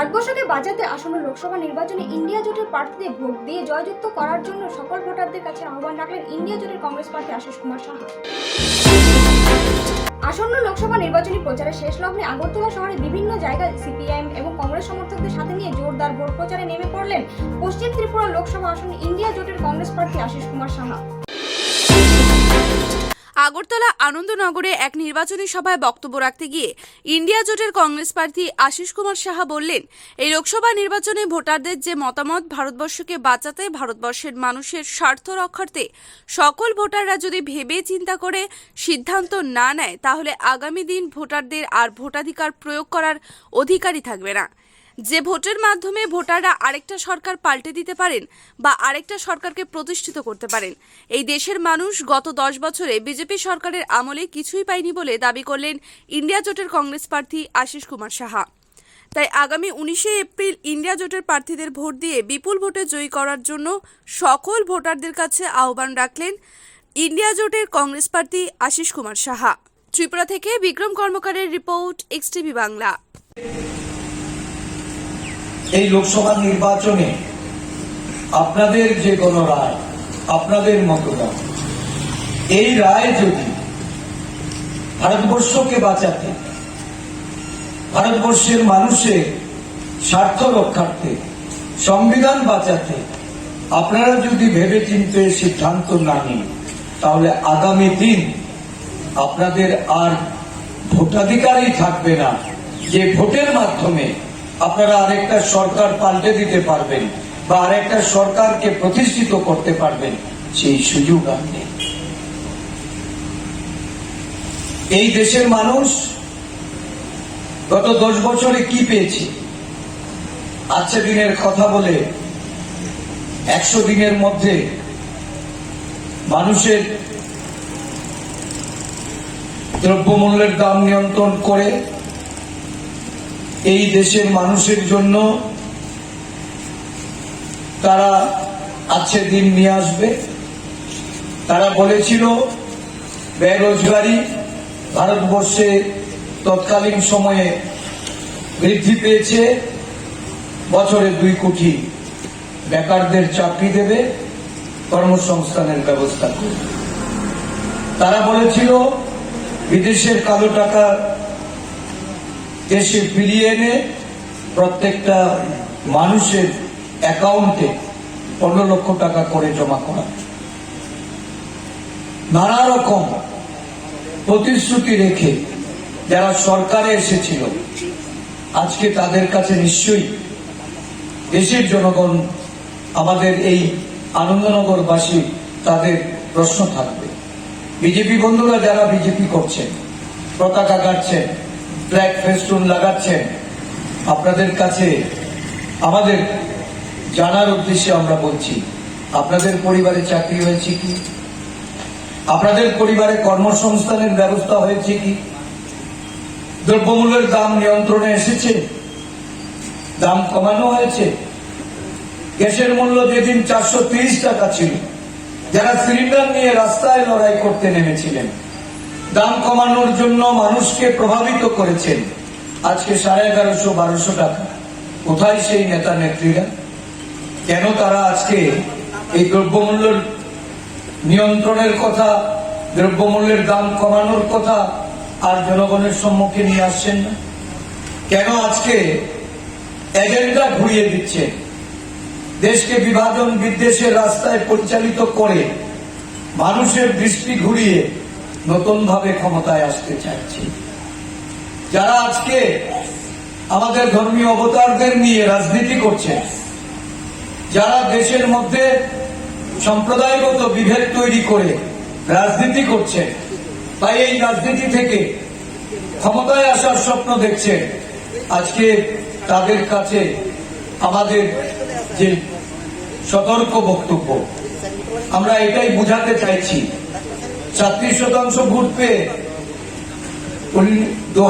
ভারতবর্ষকে বাঁচাতে আসন্ন লোকসভা নির্বাচনে ইন্ডিয়া জোটের প্রার্থীদের ভোট দিয়ে জয়যুক্ত করার জন্য সকল ভোটারদের কাছে আহ্বান রাখলেন ইন্ডিয়া জোটের কংগ্রেস প্রার্থী আশিস কুমার সাহা। আসন্ন লোকসভা নির্বাচনী প্রচারের শেষ লগ্নে আগরতলা শহরে বিভিন্ন জায়গায় সিপিআইএম এবং কংগ্রেস সমর্থকদের সাথে নিয়ে জোরদার ভোট প্রচারে নেমে পড়লেন পশ্চিম ত্রিপুরা লোকসভা আসনে ইন্ডিয়া জোটের কংগ্রেস প্রার্থী আশিস কুমার সাহা। আগরতলা আনন্দনগরে এক নির্বাচনী সভায় বক্তব্য রাখতে গিয়ে ইন্ডিয়া জোটের কংগ্রেস প্রার্থী আশিস কুমার সাহা বললেন, এই লোকসভা নির্বাচনে ভোটারদের যে মতামত ভারতবর্ষকে বাঁচাতে ভারতবর্ষের মানুষের স্বার্থ রক্ষার্থে সকল ভোটাররা যদি ভেবে চিন্তা করে সিদ্ধান্ত না নেয়, তাহলে আগামী দিন ভোটারদের আর ভোটাধিকার প্রয়োগ করার অধিকারই থাকবে না। যে ভোটের মাধ্যমে ভোটাররা আরেকটা সরকার পাল্টে দিতে পারেন বা আরেকটা সরকারকে প্রতিষ্ঠিত করতে পারেন। এই দেশের মানুষ গত দশ বছরে বিজেপি সরকারের আমলে কিছুই পায়নি বলে দাবি করলেন ইন্ডিয়া জোটের কংগ্রেস প্রার্থী আশিস কুমার সাহা। তাই আগামী উনিশে এপ্রিল ইন্ডিয়া জোটের প্রার্থীদের ভোট দিয়ে বিপুল ভোটে জয়ী করার জন্য সকল ভোটারদের কাছে আহ্বান রাখলেন ইন্ডিয়া জোটের কংগ্রেস প্রার্থী আশিস কুমার সাহা। ত্রিপুরা থেকে বিক্রম কর্মকারের রিপোর্ট এক্সটিভি বাংলা। এই লোকসভা নির্বাচনে আপনাদের যে কোনো রায়, আপনাদের মতদান এই রায় যদি ভারতবর্ষকে বাঁচাতে, ভারতবর্ষের মানুষের স্বার্থ রক্ষার্থে সংবিধান বাঁচাতে আপনারা যদি ভেবে চিনতে সিদ্ধান্ত না নিন, তাহলে আগামী দিন আপনাদের আর ভোটাধিকারই থাকবে না। যে ভোটের মাধ্যমে আপনারা আরেকটা সরকার পাল্টে দিতে পারবেন বা আরেকটা সরকারকে প্রতিষ্ঠিত করতে পারবেন, সেই সুযোগ আর নেই। এই দেশের মানুষ গত দশ বছরে কি পেয়েছে? আজকে দিনের কথা বলে একশো দিনের মধ্যে মানুষের দ্রব্যমূল্যের দাম নিয়ন্ত্রণ করে এই দেশের মানুষের জন্য তারা আছে দিন নিয়ে আসবে। তারা বলেছিল, বেরোজগারি ভারতবর্ষে তৎকালীন সময়ে বৃদ্ধি পেয়েছে, বছরে দুই কোটি বেকারদের চাকরি দেবে, কর্মসংস্থানের ব্যবস্থা করবে। তারা বলেছিল, বিদেশের কালো টাকা দেশে ফিরিয়ে এনে প্রত্যেকটা মানুষের অ্যাকাউন্টে পনেরো লক্ষ টাকা করে জমা করা। নানা রকম প্রতিশ্রুতি রেখে যারা সরকারে এসেছিল, আজকে তাদের কাছে নিশ্চয়ই দেশের জনগণ, আমাদের এই আনন্দনগরবাসী তাদের প্রশ্ন থাকবে। বিজেপি বন্ধুরা, যারা বিজেপি করছেন, পতাকা কাটছেন ফ্ল্যাগ ফেস্টুন লাগাচ্ছেন। আপনাদের কাছে, আমাদের জানার উদ্দেশ্যে আমরা বলছি, আপনাদের পরিবারে চাকরি হয়েছে কি? আপনাদের পরিবারে কর্মসংস্থানের ব্যবস্থা হয়েছে কি? দ্রব্যমূল্যের দাম নিয়ন্ত্রণে এসেছে? দাম কমানো হয়েছে? গ্যাসের মূল্য যেদিন চারশো টাকা ছিল, যারা সিলিন্ডার নিয়ে রাস্তায় লড়াই করতে নেমেছিলেন দাম কমানোর জন্য মানুষকে প্রভাবিত করেছেন। আজকে সাড়ে এগারোশো, বারোশো টাকা। কোথায় সেই নেতা, নেত্রীরা? কেন তারা আজকে এই দ্রব্যমূল্যের নিয়ন্ত্রণের কথা, দ্রব্যমূল্যের দাম কমানোর কথা আর জনগণের সম্মুখে নিয়ে আসছেন না? কেন আজকে এজেন্ডা ঘুরিয়ে দিচ্ছে? দেশকে বিভাজন বিদ্বেষের রাস্তায় পরিচালিত করে মানুষের দৃষ্টি ঘুরিয়ে নতুন ভাবে ক্ষমতায় আসতে চাইছে। যারা আজকে আমাদের ধর্মীয় অবতারদের নিয়ে রাজনীতি করছে, যারা দেশের মধ্যে সম্প্রদায়গত বিভেদ তৈরি করে রাজনীতি করছে, তাই এই রাজনীতি থেকে ক্ষমতায় আসার স্বপ্ন দেখছে। আজকে তাদের কাছে আমাদের যে সতর্ক বক্তব্য, আমরা এটাই বুঝাতে চাইছি। ছাত্রিশ শতাংশ ভোট পেয়ে দু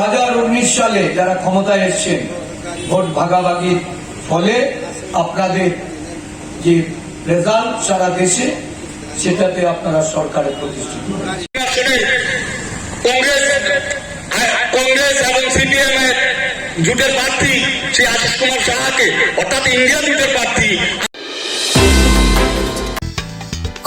সালে যারা ক্ষমতায় এসছেন, ভোট ভাগাভাগির ফলে আপনাদের যে রেজাল্ট সারা দেশে, সেটাতে আপনারা সরকারের প্রতিষ্ঠিত। কংগ্রেস এবং সিপিএম এর জোটের প্রার্থী সেই আশিস কুমার সাহাকে, অর্থাৎ ইন্ডিয়া জোটের প্রার্থী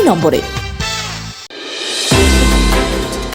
এই নম্বরে।